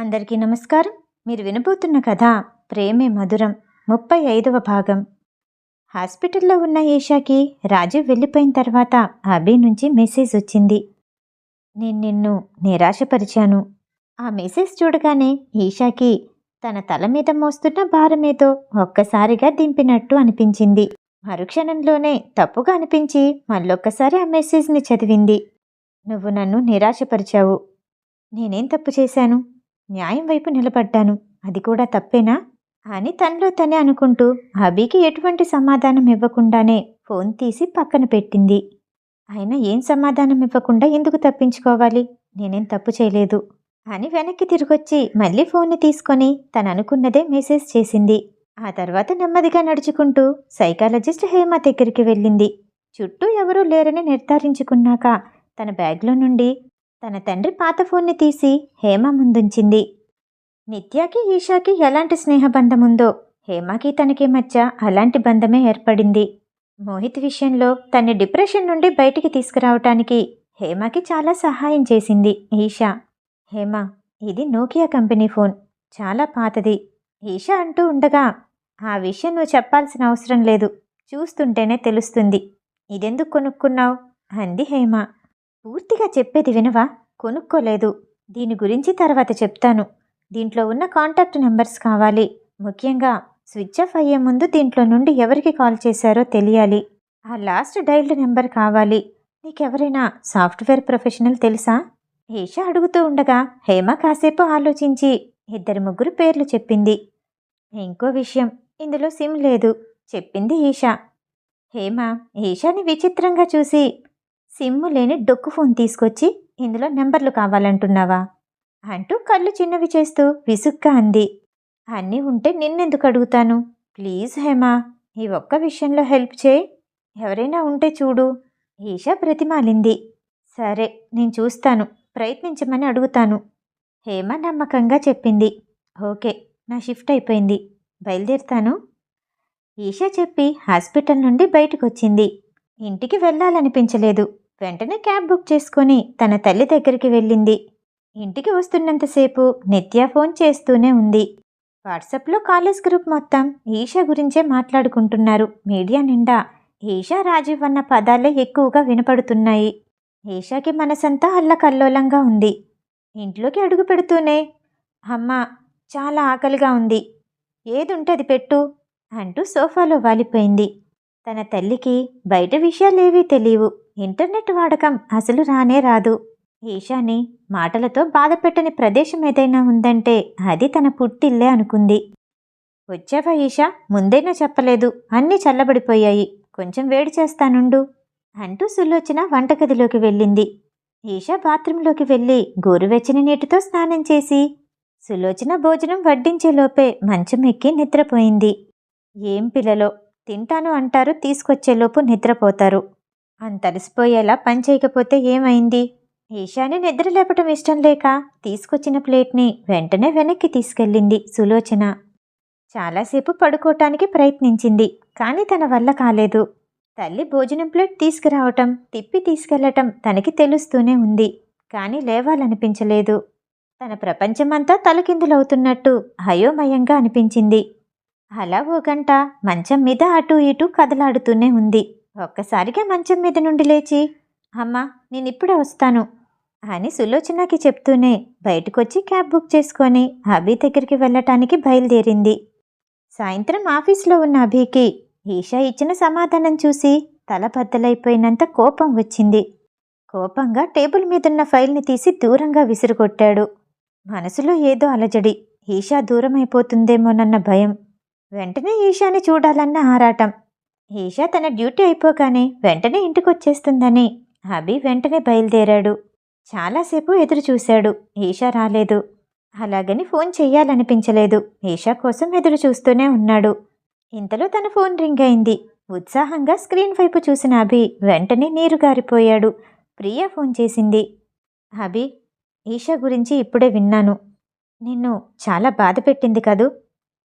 అందరికీ నమస్కారం. మీరు వినబోతున్న కథ ప్రేమే మధురం ముప్పై ఐదవ భాగం. హాస్పిటల్లో ఉన్న ఈషాకి రాజీవ్ వెళ్ళిపోయిన తర్వాత అభి నుంచి మెసేజ్ వచ్చింది. నేను నిన్ను నిరాశపరిచాను. ఆ మెసేజ్ చూడగానే ఈషాకి తన తల మీద మోస్తున్న భారమేదో ఒక్కసారిగా దింపినట్టు అనిపించింది. మరుక్షణంలోనే తప్పుగా అనిపించి మళ్ళొక్కసారి ఆ మెసేజ్ని చదివింది. నువ్వు నన్ను నిరాశపరిచావు. నేనేం తప్పు చేశాను? న్యాయం వైపు నిలబడ్డాను. అది కూడా తప్పేనా? అని తనలో తనే అనుకుంటూ అభికి ఎటువంటి సమాధానం ఇవ్వకుండానే ఫోన్ తీసి పక్కన పెట్టింది. అయినా ఏం సమాధానం ఇవ్వకుండా ఎందుకు తప్పించుకోవాలి? నేనేం తప్పు చేయలేదు. అని వెనక్కి తిరిగొచ్చి మళ్ళీ ఫోన్ని తీసుకొని తను అనుకున్నదే మెసేజ్ చేసింది. ఆ తర్వాత నెమ్మదిగా నడుచుకుంటూ సైకాలజిస్ట్ హేమ దగ్గరికి వెళ్ళింది. చుట్టూ ఎవరూ లేరని నిర్ధారించుకున్నాక తన బ్యాగ్లో నుండి తన తండ్రి పాత ఫోన్ని తీసి హేమ ముందుంచింది. నిత్యాకి ఈషాకి ఎలాంటి స్నేహబంధం ఉందో హేమకి తనకి మధ్య అలాంటి బంధమే ఏర్పడింది. మోహిత్ విషయంలో తన్ని డిప్రెషన్ నుండి బయటికి తీసుకురావటానికి హేమకి చాలా సహాయం చేసింది ఈషా. హేమ ఇది నోకియా కంపెనీ ఫోన్ చాలా పాతది. ఈషా అంటూ ఉండగా ఆ విషయం నువ్వు చెప్పాల్సిన అవసరం లేదు చూస్తుంటేనే తెలుస్తుంది. ఇదెందుకు కొనుక్కున్నావు? అంది హేమ. పూర్తిగా చెప్పేది వినవా? కొనుక్కోలేదు. దీని గురించి తర్వాత చెప్తాను. దీంట్లో ఉన్న కాంటాక్ట్ నెంబర్స్ కావాలి. ముఖ్యంగా స్విచ్ ఆఫ్ అయ్యే ముందు దీంట్లో నుండి ఎవరికి కాల్ చేశారో తెలియాలి. ఆ లాస్ట్ డైల్డ్ నెంబర్ కావాలి. నీకెవరైనా సాఫ్ట్వేర్ ప్రొఫెషనల్ తెలుసా? ఈషా అడుగుతూ ఉండగా హేమ కాసేపు ఆలోచించి ఇద్దరు ముగ్గురు పేర్లు చెప్పింది. ఇంకో విషయం ఇందులో సిమ్ లేదు చెప్పింది ఈషా. హేమ ఈషాని విచిత్రంగా చూసి సిమ్ము లేని డొక్కు ఫోన్ తీసుకొచ్చి ఇందులో నెంబర్లు కావాలంటున్నావా? అంటూ కళ్ళు చిన్నవి చేస్తూ విసుగ్గా అంది. అన్నీ ఉంటే నిన్నెందుకు అడుగుతాను? ప్లీజ్ హేమా ఈ ఒక్క విషయంలో హెల్ప్ చేయి. ఎవరైనా ఉంటే చూడు. ఈషా ప్రతిమాలింది సరే నేను చూస్తాను. ప్రయత్నించమని అడుగుతాను. హేమ నమ్మకంగా చెప్పింది. ఓకే నా షిఫ్ట్ అయిపోయింది. బయలుదేరుతాను. ఈషా చెప్పి హాస్పిటల్ నుండి బయటకు వచ్చింది ఇంటికి వెళ్ళాలనిపించలేదు. వెంటనే క్యాబ్ బుక్ చేసుకొని తన తల్లి దగ్గరికి వెళ్ళింది. ఇంటికి వస్తున్నంతసేపు నిత్య ఫోన్ చేస్తూనే ఉంది. వాట్సాప్లో కాలేజ్ గ్రూప్ మొత్తం ఈషా గురించే మాట్లాడుకుంటున్నారు. మీడియా నిండా ఈషా రాజీవ్ అన్న పదాలే ఎక్కువగా వినపడుతున్నాయి. ఈషాకి మనసంతా అల్లకల్లోలంగా ఉంది. ఇంట్లోకి అడుగు పెడుతూనే అమ్మ చాలా ఆకలిగా ఉంది. ఏదుంటే అది పెట్టు అంటూ సోఫాలో వాలిపోయింది. తన తల్లికి బయట విషయాలేవీ తెలియవు. ఇంటర్నెట్ వాడకం అసలు రానే రాదు. ఈషాని మాటలతో బాధపెట్టని ప్రదేశం ఏదైనా ఉందంటే అది తన పుట్టిల్లే అనుకుంది. వచ్చావా ఈషా? ముందైనా చెప్పలేదు. అన్నీ చల్లబడిపోయాయి. కొంచెం వేడి చేస్తానుండు. అంటూ సులోచన వంటగదిలోకి వెళ్ళింది. ఈషా బాత్రూంలోకి వెళ్ళి గోరువెచ్చని నీటితో స్నానం చేసి సులోచన భోజనం వడ్డించేలోపే మంచం ఎక్కి నిద్రపోయింది. ఏం పిల్లలో తింటాను అంటారు తీసుకొచ్చేలోపు నిద్రపోతారు. అంతలిసిపోయేలా పని చేయకపోతే ఏమైంది? ఈశాని నిద్ర లేపటం ఇష్టం లేక తీసుకొచ్చిన ప్లేట్ని వెంటనే వెనక్కి తీసుకెళ్ళింది సులోచన. చాలాసేపు పడుకోవటానికి ప్రయత్నించింది కానీ తన వల్ల కాలేదు. తల్లి భోజనం ప్లేట్ తీసుకురావటం తిప్పి తీసుకెళ్ళటం తనకి తెలుస్తూనే ఉంది కానీ లేవాలనిపించలేదు. తన ప్రపంచమంతా తలకిందులవుతున్నట్టు అయోమయంగా అనిపించింది. అలా ఓ గంట మంచం మీద అటూ ఇటూ కదలాడుతూనే ఉంది. ఒక్కసారిగా మంచం మీద నుండి లేచి అమ్మా నేనిప్పుడే వస్తాను అని సులోచనకి చెప్తూనే బయటకొచ్చి క్యాబ్ బుక్ చేసుకొని అభి దగ్గరికి వెళ్ళటానికి బయలుదేరింది. సాయంత్రం ఆఫీస్లో ఉన్న అభికి ఈషా ఇచ్చిన సమాధానం చూసి తల బద్దలైపోయినంత కోపం వచ్చింది. కోపంగా టేబుల్ మీదున్న ఫైల్ని తీసి దూరంగా విసిరుకొట్టాడు మనసులో ఏదో అలజడి. ఈషా దూరమైపోతుందేమోనన్న భయం. వెంటనే ఈషాని చూడాలన్న ఆరాటం. ఈషా తన డ్యూటీ అయిపోగానే వెంటనే ఇంటికొచ్చేస్తుందని అభి వెంటనే బయలుదేరాడు. చాలాసేపు ఎదురు చూశాడు ఈషా రాలేదు. అలాగని ఫోన్ చెయ్యాలనిపించలేదు. ఈషా కోసం ఎదురు చూస్తూనే ఉన్నాడు. ఇంతలో తన ఫోన్ రింగ్ అయింది. ఉత్సాహంగా స్క్రీన్ వైపు చూసిన అభి వెంటనే నీరు గారిపోయాడు. ప్రియా ఫోన్ చేసింది. అభి ఈషా గురించి ఇప్పుడే విన్నాను. నిన్ను చాలా బాధ పెట్టింది కదూ?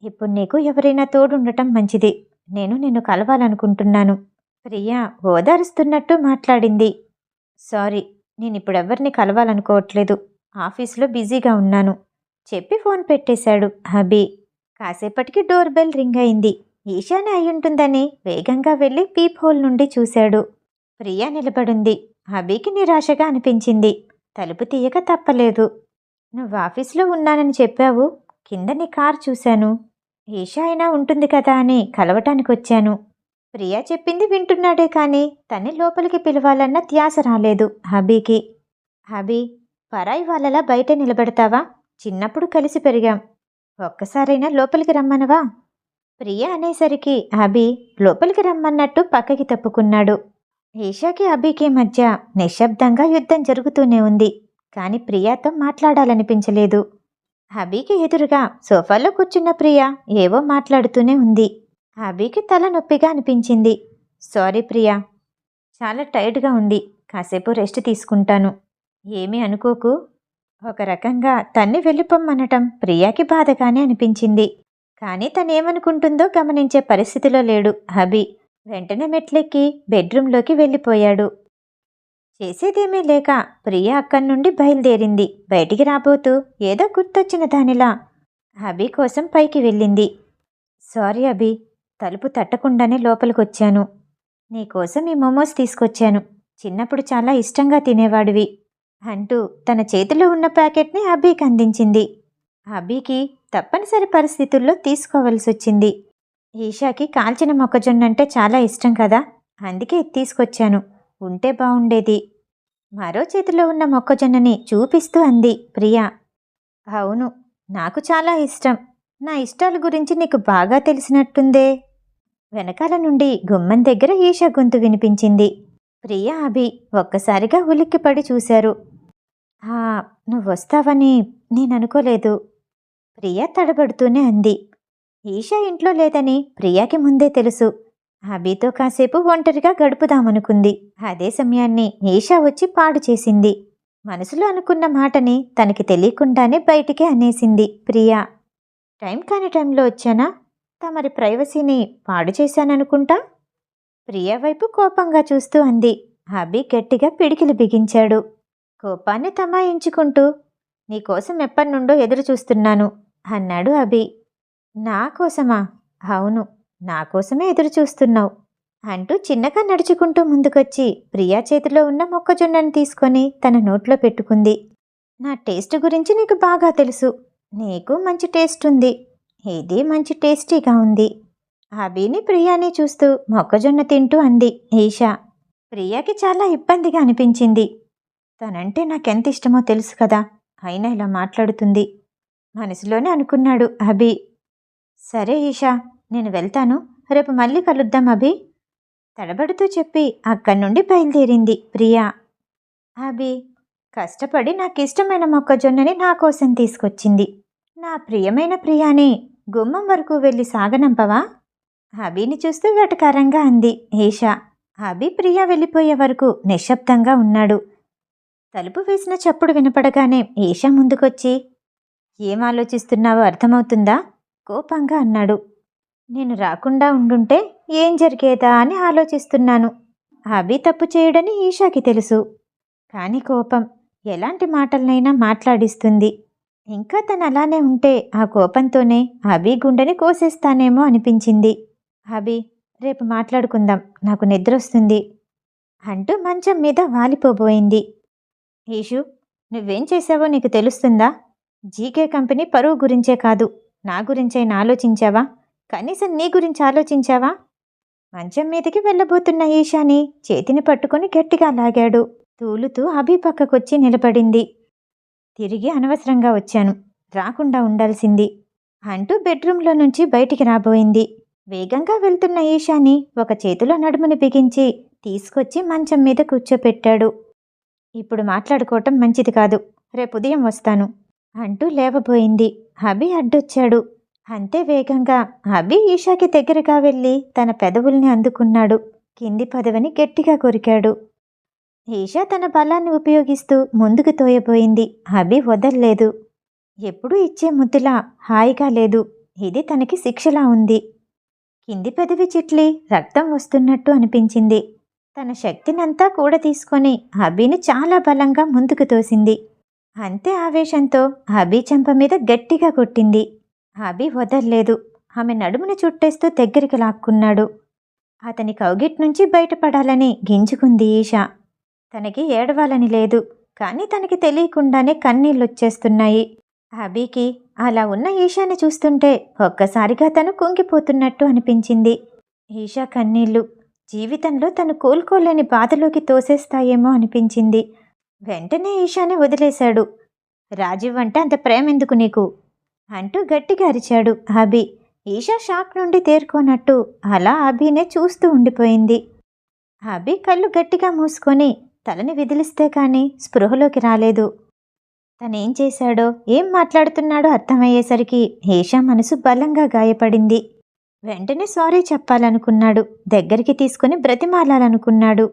ఇప్పుడు నీకు ఎవరైనా తోడుండటం మంచిది. నేను నిన్ను కలవాలనుకుంటున్నాను. ప్రియా ఓదారుస్తున్నట్టు మాట్లాడింది. సారీ నేను ఇప్పుడు ఎవరిని కలవాలనుకోవట్లేదు. ఆఫీస్లో బిజీగా ఉన్నాను. చెప్పి ఫోన్ పెట్టేశాడు హబీ. కాసేపటికి డోర్ బెల్ రింగ్ అయింది. ఈశానే అయ్యుంటుందని వేగంగా వెళ్ళి పీప్ హోల్ నుండి చూశాడు. ప్రియా నిలబడింది. హబీకి నిరాశగా అనిపించింది. తలుపు తీయక తప్పలేదు. నువ్వు ఆఫీస్లో ఉన్నానని చెప్పావు. కింద నీ కార్ చూశాను. ఈషా అయినా ఉంటుంది కదా అని కలవటానికి వచ్చాను ప్రియా చెప్పింది వింటున్నాడే కానీ తన్ని లోపలికి పిలవాలన్న ధ్యాస రాలేదు హబీకి. హబీ పరాయి వాళ్ళలా బయట నిలబెడతావా? చిన్నప్పుడు కలిసి పెరిగాం. ఒక్కసారైనా లోపలికి రమ్మనవా? ప్రియ అనేసరికి అభి లోపలికి రమ్మన్నట్టు పక్కకి తప్పుకున్నాడు. ఈషాకి అభికి మధ్య నిశ్శబ్దంగా యుద్ధం జరుగుతూనే ఉంది. కాని ప్రియాతో మాట్లాడాలనిపించలేదు. అభికి ఎదురుగా సోఫాలో కూర్చున్న ప్రియ ఏవో మాట్లాడుతూనే ఉంది. అభికి తల నొప్పిగా అనిపించింది. సారీ ప్రియా చాలా టైర్డ్గా ఉంది. కాసేపు రెస్ట్ తీసుకుంటాను. ఏమీ అనుకోకు. ఒక రకంగా తన్ని వెళ్ళిపోమ్మనటం ప్రియాకి బాధగానే అనిపించింది. కానీ తనేమనుకుంటుందో గమనించే పరిస్థితిలో లేడు హబీ. వెంటనే మెట్లెక్కి బెడ్రూంలోకి వెళ్ళిపోయాడు. చేసేదేమీ లేక ప్రియ అక్కడి నుండి బయలుదేరింది. బయటికి రాబోతూ ఏదో గుర్తొచ్చిన దానిలా హబీ కోసం పైకి వెళ్ళింది. సారీ అభి తలుపు తట్టకుండానే లోపలికొచ్చాను. నీకోసం ఈ మోమోస్ తీసుకొచ్చాను. చిన్నప్పుడు చాలా ఇష్టంగా తినేవాడివి అంటూ తన చేతిలో ఉన్న ప్యాకెట్ని అభికి అందించింది. అభికి తప్పనిసరి పరిస్థితుల్లో తీసుకోవలసి వచ్చింది ఈషాకి కాల్చిన మొక్కజొన్న అంటే చాలా ఇష్టం కదా అందుకే తీసుకొచ్చాను. ఉంటే బాగుండేది మరో చేతిలో ఉన్న మొక్కజొన్నని చూపిస్తూ అంది ప్రియా. అవును నాకు చాలా ఇష్టం. నా ఇష్టాల గురించి నీకు బాగా తెలిసినట్టుందే. వెనకాల నుండి గుమ్మం దగ్గర ఈషా గొంతు వినిపించింది. ప్రియా అభి ఒక్కసారిగా ఉలిక్కిపడి చూశారు. "ఆ, నువ్వు వస్తావని నేను అనుకోలేదు ప్రియా తడబడుతూనే అంది. ఈషా ఇంట్లో లేదని ప్రియాకి ముందే తెలుసు. అభితో కాసేపు ఒంటరిగా గడుపుదామనుకుంది. అదే సమయాన్ని ఈషా వచ్చి పాడు చేసింది. మనసులో అనుకున్న మాటని తనకి తెలియకుండానే బయటికి అనేసింది ప్రియా. టైం కాని టైంలో వచ్చానా? తమరి ప్రైవసీని పాడు చేశాననుకుంటా? ప్రియా వైపు కోపంగా చూస్తూ అంది. అభి గట్టిగా పిడికిలు బిగించాడు. కోపాన్ని తమాయించుకుంటూ నీకోసం ఎప్పటినుండో ఎదురు చూస్తున్నాను అన్నాడు అభి నా కోసమా? అవును. నా కోసమే ఎదురు చూస్తున్నావు అంటూ చిన్నగా నడుచుకుంటూ ముందుకొచ్చి ప్రియా చేతిలో ఉన్న మొక్కజొన్నను తీసుకొని తన నోట్లో పెట్టుకుంది. నా టేస్ట్ గురించి నీకు బాగా తెలుసు. నీకు మంచి టేస్ట్ ఉంది. ఇది మంచి టేస్టీగా ఉంది. అభిని ప్రియాని చూస్తూ మొక్కజొన్న తింటూ అంది ఈషా. ప్రియాకి చాలా ఇబ్బందిగా అనిపించింది. తనంటే నాకెంత ఇష్టమో తెలుసు కదా. అయినా ఇలా మాట్లాడుతుంది. మనసులోనే అనుకున్నాడు అభి. సరే ఈషా నేను వెళ్తాను. రేపు మళ్ళీ కలుద్దాం అభి. తడబడుతూ చెప్పి అక్కడి నుండి బయలుదేరింది ప్రియా. అభి కష్టపడి నాకు ఇష్టమైన మొక్కజొన్నని నా కోసం తీసుకొచ్చింది. నా ప్రియమైన ప్రియాని గుమ్మం వరకు వెళ్ళి సాగనంపవా? అభిని చూస్తూ వెటకారంగా అంది ఈషా అభి ప్రియా వెళ్ళిపోయే వరకు నిశ్శబ్దంగా ఉన్నాడు. తలుపు వేసిన చప్పుడు వినపడగానే ఈషా ముందుకొచ్చి ఏం ఆలోచిస్తున్నావో అర్థమవుతుందా? కోపంగా అన్నాడు. నేను రాకుండా ఉండుంటే ఏం జరిగేదా అని ఆలోచిస్తున్నాను. అభి తప్పు చేయడని ఈషాకి తెలుసు. కానీ కోపం ఎలాంటి మాటలనైనా మాట్లాడిస్తుంది. ఇంకా తను అలానే ఉంటే ఆ కోపంతోనే అభి గుండెని కోసేస్తానేమో అనిపించింది. అభి రేపు మాట్లాడుకుందాం. నాకు నిద్రొస్తుంది అంటూ మంచం మీద వాలిపోబోయింది. ఈషు నువ్వేం చేశావో నీకు తెలుస్తుందా? జీకే కంపెనీ పరువు గురించే కాదు. నా గురించైనా ఆలోచించావా? కనీసం నీ గురించి ఆలోచించావా? మంచం మీదకి వెళ్ళబోతున్న ఈషాని చేతిని పట్టుకుని గట్టిగా లాగాడు. తూలుతూ అభి పక్కకొచ్చి నిలబడింది. తిరిగి అనవసరంగా వచ్చాను. రాకుండా ఉండాల్సింది. అంటూ బెడ్రూంలో నుంచి బయటికి రాబోయింది. వేగంగా వెళ్తున్న ఈషాని ఒక చేతిలో నడుముని బిగించి తీసుకొచ్చి మంచం మీద కూర్చోపెట్టాడు. ఇప్పుడు మాట్లాడుకోవటం మంచిది కాదు. రేపు ఉదయం వస్తాను అంటూ లేవబోయింది. అభి అడ్డొచ్చాడు. అంతే వేగంగా. అభి ఈషాకి దగ్గరగా వెళ్ళి తన పెదవుల్ని అందుకున్నాడు. కింది పదవిని గట్టిగా కొరికాడు. ఈషా తన బలాన్ని ఉపయోగిస్తూ ముందుకు తోయబోయింది. అభి వదల్లేదు. ఎప్పుడూ ఇచ్చే ముద్దులా హాయిగా లేదు. ఇది తనకి శిక్షలా ఉంది. కింది పెదవి చిట్లి రక్తం వస్తున్నట్టు అనిపించింది. తన శక్తినంతా కూడా తీసుకొని అభిని చాలా బలంగా ముందుకు తోసింది. అంతే ఆవేశంతో అభి చెంప మీద గట్టిగా కొట్టింది. అభి వదల్లేదు. ఆమె నడుమును చుట్టేస్తూ దగ్గరికి లాక్కున్నాడు. అతని కౌగిట్ నుంచి బయటపడాలని గింజుకుంది ఈషా. తనకి ఏడవాలని లేదు కానీ తనకి తెలియకుండానే కన్నీళ్ళొచ్చేస్తున్నాయి. అభికి అలా ఉన్న ఈషాని చూస్తుంటే ఒక్కసారిగా తను కుంగిపోతున్నట్టు అనిపించింది. ఈషా కన్నీళ్ళు జీవితంలో తను కోలుకోలేని బాధలోకి తోసేస్తాయేమో అనిపించింది. వెంటనే ఈషాని వదిలేశాడు. రాజీవ్ అంటే అంత ప్రేమ ఎందుకు నీకు? అంటూ గట్టిగా అరిచాడు అభి. ఈషా షాక్ నుండి తేరుకోనట్టు అలా అభినే చూస్తూ ఉండిపోయింది. అభి కళ్ళు గట్టిగా మూసుకొని తలని విదిలిస్తే కానీ స్పృహలోకి రాలేదు. తనేం చేశాడో ఏం మాట్లాడుతున్నాడో అర్థమయ్యేసరికి ఈషా మనసు బలంగా గాయపడింది. వెంటనే సారీ చెప్పాలనుకున్నాడు దగ్గరికి తీసుకుని బ్రతిమాలాలనుకున్నాడు.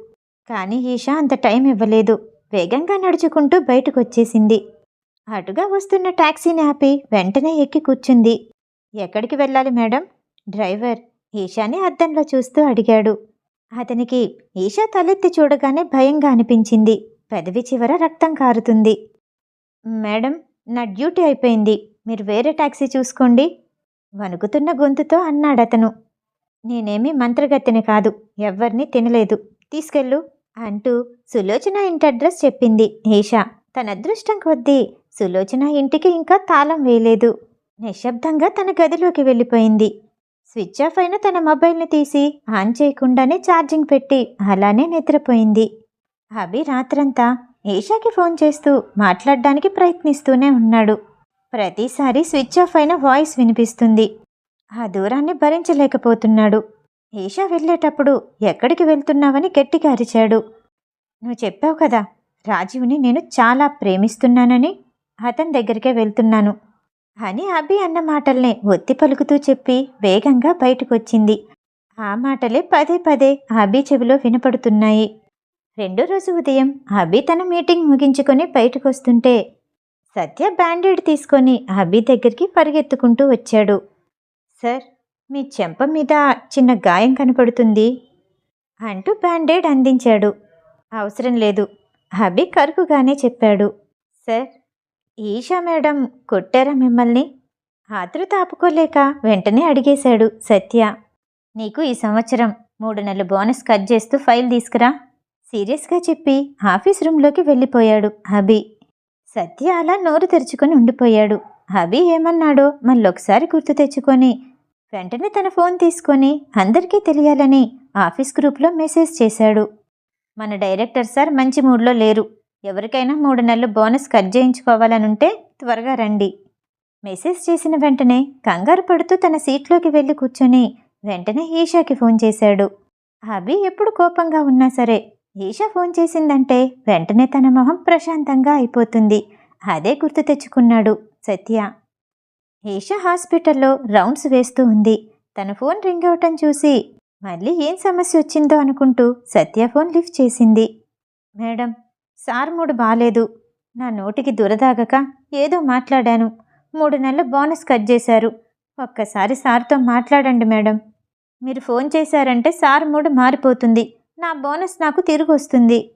కానీ ఈషా అంత టైం ఇవ్వలేదు. వేగంగా నడుచుకుంటూ బయటకొచ్చేసింది. అటుగా వస్తున్న టాక్సీని ఆపి వెంటనే ఎక్కి కూర్చుంది. ఎక్కడికి వెళ్ళాలి మేడం? డ్రైవర్ ఈషాని అద్దంలో చూస్తూ అడిగాడు. అతనికి ఈషా తలెత్తి చూడగానే భయంగా అనిపించింది. పెదవి చివర రక్తం కారుతుంది. మేడం నా డ్యూటీ అయిపోయింది. మీరు వేరే టాక్సీ చూసుకోండి. వణుకుతున్న గొంతుతో అన్నాడతను. నేనేమీ మంత్రగతిని కాదు. ఎవ్వరిని తినలేదు. తీసుకెళ్ళు అంటూ సులోచన ఇంటి అడ్రస్ చెప్పింది ఈషా. తన అదృష్టం కొద్దీ సులోచన ఇంటికి ఇంకా తాళం వేయలేదు. నిశ్శబ్దంగా తన గదిలోకి వెళ్ళిపోయింది. స్విచ్ ఆఫ్ అయిన తన మొబైల్ని తీసి ఆన్ చేయకుండానే ఛార్జింగ్ పెట్టి అలానే నిద్రపోయింది. అభి రాత్రంతా ఈషాకి ఫోన్ చేస్తూ మాట్లాడడానికి ప్రయత్నిస్తూనే ఉన్నాడు. ప్రతిసారి స్విచ్ ఆఫ్ అయిన వాయిస్ వినిపిస్తుంది. ఆ దూరాన్ని భరించలేకపోతున్నాడు. ఈషా వెళ్ళేటప్పుడు ఎక్కడికి వెళ్తున్నావని గట్టిగా అరిచాడు. నువ్వు చెప్పావు కదా రాజీవ్ని నేను చాలా ప్రేమిస్తున్నానని అతని దగ్గరికే వెళ్తున్నాను. అని అభి అన్న మాటల్నే ఒత్తి పలుకుతూ చెప్పి వేగంగా బయటకొచ్చింది. ఆ మాటలే పదే పదే అభి చెవిలో వినపడుతున్నాయి. రెండో రోజు ఉదయం అభి తన మీటింగ్ ముగించుకొని బయటకొస్తుంటే సత్య బ్యాండేడ్ తీసుకొని అభి దగ్గరికి పరిగెత్తుకుంటూ వచ్చాడు. సార్ మీ చెంప మీద చిన్న గాయం కనపడుతుంది అంటూ బ్యాండేడ్ అందించాడు. అవసరం లేదు అభి కరుకుగానే చెప్పాడు. సార్ ఈషా మేడం కొట్టారా మిమ్మల్ని? ఆతృత ఆపుకోలేక వెంటనే అడిగేశాడు సత్య. నీకు ఈ సంవత్సరం మూడు నెలలు బోనస్ కట్ చేస్తూ ఫైల్ తీసుకురా సీరియస్గా చెప్పి ఆఫీస్ రూమ్లోకి వెళ్ళిపోయాడు అభి సత్య అలా నోరు తెరుచుకొని ఉండిపోయాడు. అభి ఏమన్నాడో మళ్ళొకసారి గుర్తు తెచ్చుకొని వెంటనే తన ఫోన్ తీసుకొని అందరికీ తెలియాలని ఆఫీస్ గ్రూప్లో మెసేజ్ చేశాడు. మన డైరెక్టర్ సార్ మంచి మూడ్లో లేరు. ఎవరికైనా మూడు నెలలు బోనస్ కట్ చేయించుకోవాలనుంటే త్వరగా రండి. మెసేజ్ చేసిన వెంటనే కంగారు పడుతూ తన సీట్లోకి వెళ్ళి కూర్చొని వెంటనే ఈషాకి ఫోన్ చేశాడు. అభి ఎప్పుడు కోపంగా ఉన్నా సరే ఈషా ఫోన్ చేసిందంటే వెంటనే తన మొహం ప్రశాంతంగా అయిపోతుంది. అదే గుర్తు తెచ్చుకున్నాడు సత్య. ఈషా హాస్పిటల్లో రౌండ్స్ వేస్తూ ఉంది. తన ఫోన్ రింగ్ అవటం చూసి మళ్ళీ ఏం సమస్య వచ్చిందో అనుకుంటూ సత్య ఫోన్ లిఫ్ట్ చేసింది. మేడం సార్ మూడు బాలేదు. నా నోటికి దురదాగక ఏదో మాట్లాడాను. మూడు నెలలు బోనస్ కట్ చేశారు. ఒక్కసారి సార్తో మాట్లాడండి మేడం. మీరు ఫోన్ చేశారంటే సార్ మూడు మారిపోతుంది. నా బోనస్ నాకు తిరిగి వస్తుంది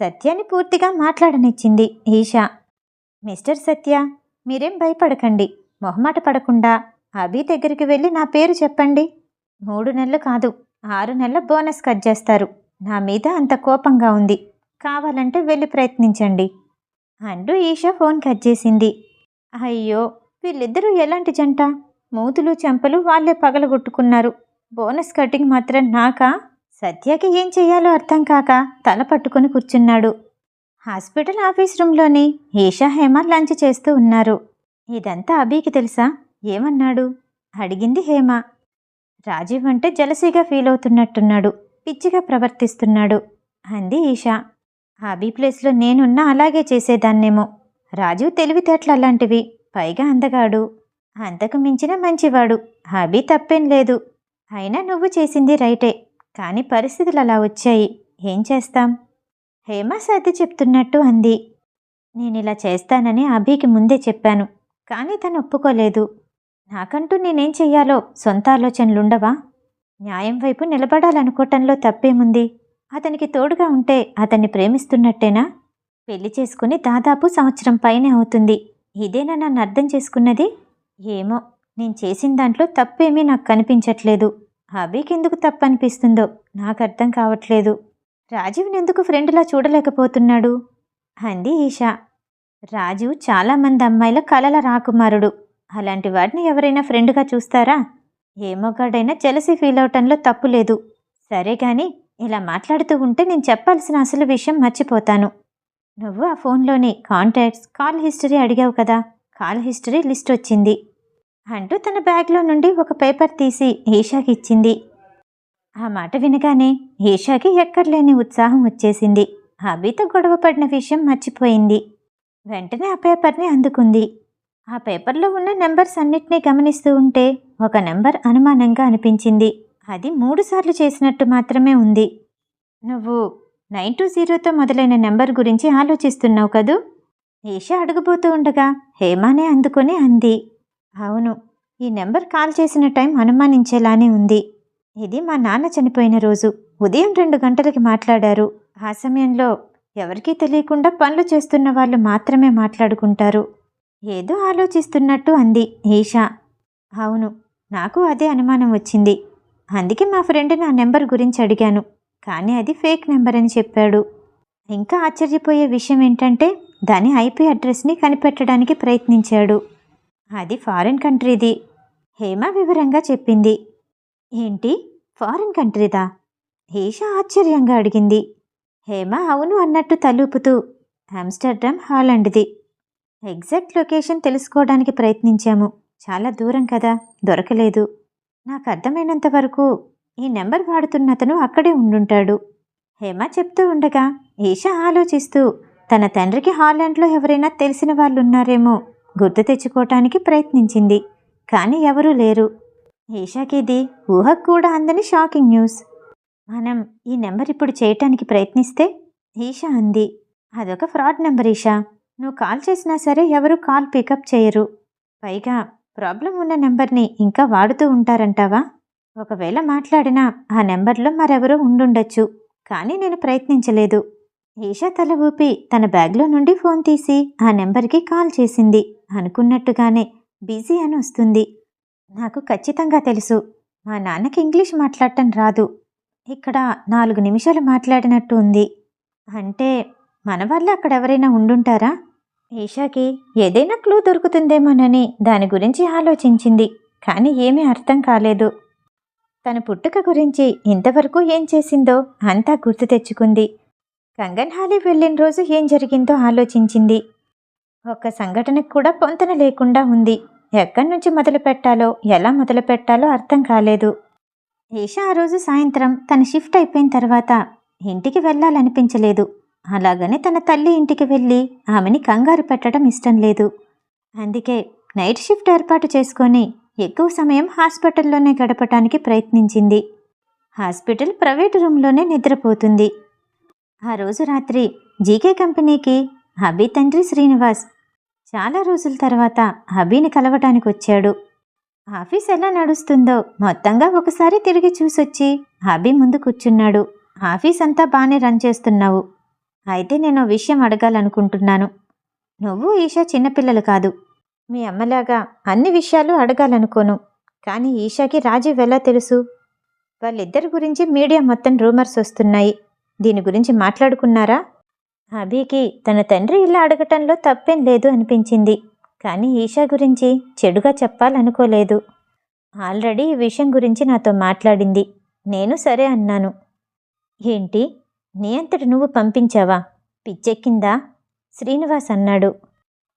సత్యాన్ని పూర్తిగా మాట్లాడనిచ్చింది ఈషా. మిస్టర్ సత్య మీరేం భయపడకండి. మొహమాట పడకుండా అభి దగ్గరికి వెళ్ళి నా పేరు చెప్పండి. మూడు నెలలు కాదు ఆరు నెలల బోనస్ కట్ చేస్తారు. నా మీద అంత కోపంగా ఉంది. కావాలంటే వెళ్ళి ప్రయత్నించండి. అంటూ ఈషా ఫోన్ కట్ చేసింది. అయ్యో వీళ్ళిద్దరూ ఎలాంటి జంట? మూతులు చెంపలు వాళ్ళే పగలగొట్టుకున్నారు. బోనస్ కటింగ్ మాత్రం నాక? సత్యకి ఏం చేయాలో అర్థం కాక తల పట్టుకుని కూర్చున్నాడు. హాస్పిటల్ ఆఫీస్ రూమ్లోని ఈషా హేమ లంచ్ చేస్తూ ఉన్నారు. ఇదంతా అభికి తెలుసా? ఏమన్నాడు? అడిగింది హేమ. రాజీవ్ అంటే జలసీగా ఫీల్ అవుతున్నట్టున్నాడు. పిచ్చిగా ప్రవర్తిస్తున్నాడు. అంది ఈషా. అభి ప్లేస్లో నేనున్నా అలాగే చేసేదాన్నేమో. రాజు తెలివితేటలు అలాంటివి. పైగా అందగాడు. అంతకు మించిన మంచివాడు. అభి తప్పేం లేదు. అయినా నువ్వు చేసింది రైటే. కానీ పరిస్థితులు అలా వచ్చాయి. ఏం చేస్తాం? హేమ సర్ది చెప్తున్నట్టు అంది. నేను ఇలా చేస్తానని అభికి ముందే చెప్పాను. కానీ తను ఒప్పుకోలేదు. నాకంటూ నేనేం చెయ్యాలో? సొంత ఆలోచనలుండవా? న్యాయం వైపు నిలబడాలనుకోవటంలో తప్పేముంది? అతనికి తోడుగా ఉంటే అతన్ని ప్రేమిస్తున్నట్టేనా? పెళ్ళి చేసుకుని దాదాపు సంవత్సరం పైనే అవుతుంది. ఇదేనా నన్ను అర్థం చేసుకున్నది? ఏమో నేను చేసిన దాంట్లో తప్పేమీ నాకు కనిపించట్లేదు. అభికెందుకు తప్పు అనిపిస్తుందో నాకు అర్థం కావట్లేదు. రాజీవ్ని ఎందుకు ఫ్రెండ్లా చూడలేకపోతున్నాడు? అంది ఈషా. రాజు చాలామంది అమ్మాయిల కలల రాకుమారుడు. అలాంటి వాడిని ఎవరైనా ఫ్రెండ్గా చూస్తారా? ఏ మొగాడైనా జలసి ఫీల్ అవటంలో తప్పు లేదు. సరే కానీ ఇలా మాట్లాడుతూ ఉంటే నేను చెప్పాల్సిన అసలు విషయం మర్చిపోతాను. నువ్వు ఆ ఫోన్లోని కాంటాక్ట్స్ కాల్ హిస్టరీ అడిగావు కదా కాల్ హిస్టరీ లిస్ట్ వచ్చింది. అంటూ తన బ్యాగ్లో నుండి ఒక పేపర్ తీసి ఈషాకి ఇచ్చింది. ఆ మాట వినగానే ఈషాకి ఎక్కడలేని ఉత్సాహం వచ్చేసింది. అభితో గొడవ పడిన విషయం మర్చిపోయింది. వెంటనే ఆ పేపర్ని అందుకుంది. ఆ పేపర్లో ఉన్న నెంబర్స్ అన్నిటినీ గమనిస్తూ ఉంటే ఒక నెంబర్ అనుమానంగా అనిపించింది. అది మూడుసార్లు చేసినట్టు మాత్రమే ఉంది. నువ్వు నైన్ టూ జీరోతో మొదలైన నెంబర్ గురించి ఆలోచిస్తున్నావు కదూ? ఏష అడుగుపోతూ ఉండగా హేమానే అందుకొని అంది. అవును ఈ నెంబర్ కాల్ చేసిన టైం అనుమానించేలానే ఉంది. ఇది మా నాన్న చనిపోయిన రోజు. ఉదయం రెండు గంటలకి మాట్లాడారు. ఆ సమయంలో ఎవరికీ తెలియకుండా పనులు చేస్తున్న వాళ్ళు మాత్రమే మాట్లాడుకుంటారు. ఏదో ఆలోచిస్తున్నట్టు అంది ఈషా. అవును నాకు అదే అనుమానం వచ్చింది. అందుకే మా ఫ్రెండ్ నా నెంబర్ గురించి అడిగాను. కానీ అది ఫేక్ నెంబర్ అని చెప్పాడు. ఇంకా ఆశ్చర్యపోయే విషయం ఏంటంటే దాని ఐపీ అడ్రస్ని కనిపెట్టడానికి ప్రయత్నించాడు. అది ఫారిన్ కంట్రీది. హేమ వివరంగా చెప్పింది. ఏంటి? ఫారిన్ కంట్రీదా? ఈషా ఆశ్చర్యంగా అడిగింది. హేమ అవును అన్నట్టు తలుపుతూ ఆమ్స్టర్డామ్ హాలండ్ది. ఎగ్జాక్ట్ లొకేషన్ తెలుసుకోవడానికి ప్రయత్నించాము. చాలా దూరం కదా దొరకలేదు. నాకు అర్థమైనంత వరకు ఈ నెంబర్ వాడుతున్న అతను అక్కడే ఉండుంటాడు. హేమ చెప్తూ ఉండగా ఈషా ఆలోచిస్తూ తన తండ్రికి హాలాండ్లో ఎవరైనా తెలిసిన వాళ్ళు ఉన్నారేమో గుర్తు తెచ్చుకోవటానికి ప్రయత్నించింది కానీ ఎవరూ లేరు. ఈషాకి ఇది ఊహకు కూడా అందని షాకింగ్ న్యూస్. మనం ఈ నెంబర్ ఇప్పుడు చేయటానికి ప్రయత్నిస్తే? ఈషా అంది. అదొక ఫ్రాడ్ నెంబర్ ఈషా. నువ్వు కాల్ చేసినా సరే ఎవరు కాల్ పికప్ చేయరు. పైగా ప్రాబ్లం ఉన్న నెంబర్ని ఇంకా వాడుతూ ఉంటారంటావా? ఒకవేళ మాట్లాడినా ఆ నెంబర్లో మరెవరో ఉండుండొచ్చు కానీ నేను ప్రయత్నించలేదు. ఈషా తల ఊపి తన బ్యాగ్లో నుండి ఫోన్ తీసి ఆ నెంబర్కి కాల్ చేసింది. అనుకున్నట్టుగానే బిజీ అని వస్తుంది. నాకు ఖచ్చితంగా తెలుసు. మా నాన్నకి ఇంగ్లీష్ మాట్లాడటం రాదు. ఇక్కడ నాలుగు నిమిషాలు మాట్లాడినట్టు ఉంది. అంటే మన వల్ల అక్కడ ఎవరైనా ఉండుంటారా? ఈషాకి ఏదైనా క్లూ దొరుకుతుందేమోనని దాని గురించి ఆలోచించింది కానీ ఏమీ అర్థం కాలేదు. తన పుట్టుక గురించి ఇంతవరకు ఏం చేసిందో అంతా గుర్తు తెచ్చుకుంది. కంగన్ హాలి వెళ్ళిన రోజు ఏం జరిగిందో ఆలోచించింది. ఒక్క సంఘటనకు కూడా పొంతన లేకుండా ఉంది. ఎక్కడి నుంచి మొదలు పెట్టాలో ఎలా మొదలు పెట్టాలో అర్థం కాలేదు. ఈషా ఆ రోజు సాయంత్రం తన షిఫ్ట్ అయిపోయిన తర్వాత ఇంటికి వెళ్ళాలనిపించలేదు. అలాగని తన తల్లి ఇంటికి వెళ్ళి ఆమెని కంగారు పెట్టడం ఇష్టం లేదు. అందుకే నైట్ షిఫ్ట్ ఏర్పాటు చేసుకొని ఎక్కువ సమయం హాస్పిటల్లోనే గడపటానికి ప్రయత్నించింది. హాస్పిటల్ ప్రైవేట్ రూమ్లోనే నిద్రపోతుంది. ఆ రోజు రాత్రి జీకే కంపెనీకి అభి తండ్రి శ్రీనివాస్ చాలా రోజుల తర్వాత అభిని కలవటానికి వచ్చాడు. ఆఫీస్ ఎలా నడుస్తుందో మొత్తంగా ఒకసారి తిరిగి చూసొచ్చి అభి ముందు కూర్చున్నాడు. ఆఫీస్ అంతా బాగానే రన్ చేస్తున్నావు. అయితే నేను విషయం అడగాలనుకుంటున్నాను. నువ్వు ఈషా చిన్నపిల్లలు కాదు. మీ అమ్మలాగా అన్ని విషయాలు అడగాలనుకోను. కానీ ఈషాకి రాజీవ్ ఎలా తెలుసు? వాళ్ళిద్దరి గురించి మీడియా మొత్తం రూమర్స్ వస్తున్నాయి. దీని గురించి మాట్లాడుకున్నారా? అభికి తన తండ్రి ఇలా అడగటంలో తప్పేం లేదు అనిపించింది. కానీ ఈషా గురించి చెడుగా చెప్పాలనుకోలేదు. ఆల్రెడీ ఈ విషయం గురించి నాతో మాట్లాడింది. నేను సరే అన్నాను. ఏంటి? నీ అంతటి నువ్వు పంపించావా? పిచ్చెక్కిందా? శ్రీనివాస్ అన్నాడు.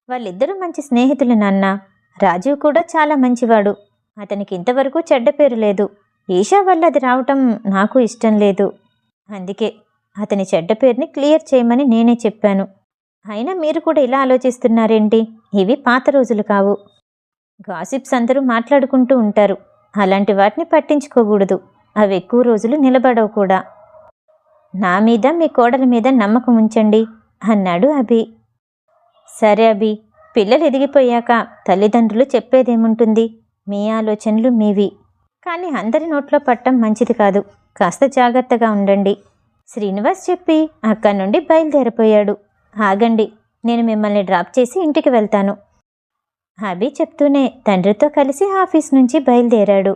వాళ్ళిద్దరూ మంచి స్నేహితులు నాన్న. రాజీవ్ కూడా చాలా మంచివాడు. అతనికి ఇంతవరకు చెడ్డ పేరు లేదు. ఈషా వల్ల అది రావటం నాకు ఇష్టం లేదు. అందుకే అతని చెడ్డ పేరుని క్లియర్ చేయమని నేనే చెప్పాను. అయినా మీరు కూడా ఇలా ఆలోచిస్తున్నారేంటి? ఇవి పాత రోజులు కావు. గాసిప్స్ అందరూ మాట్లాడుకుంటూ ఉంటారు. అలాంటి వాటిని పట్టించుకోకూడదు. అవి ఎక్కువ రోజులు నిలబడవు కూడా. నా మీద మీ కోడల మీద నమ్మకం ఉంచండి అన్నాడు అభి. సరే అభి పిల్లలు ఎదిగిపోయాక తల్లిదండ్రులు చెప్పేదేముంటుంది? మీ ఆలోచనలు మీవి. కానీ అందరి నోట్లో పట్టం మంచిది కాదు. కాస్త జాగ్రత్తగా ఉండండి. శ్రీనివాస్ చెప్పి అక్కడి నుండి బయలుదేరిపోయాడు. ఆగండి నేను మిమ్మల్ని డ్రాప్ చేసి ఇంటికి వెళ్తాను. అభి చెప్తూనే తండ్రితో కలిసి ఆఫీస్ నుంచి బయలుదేరాడు.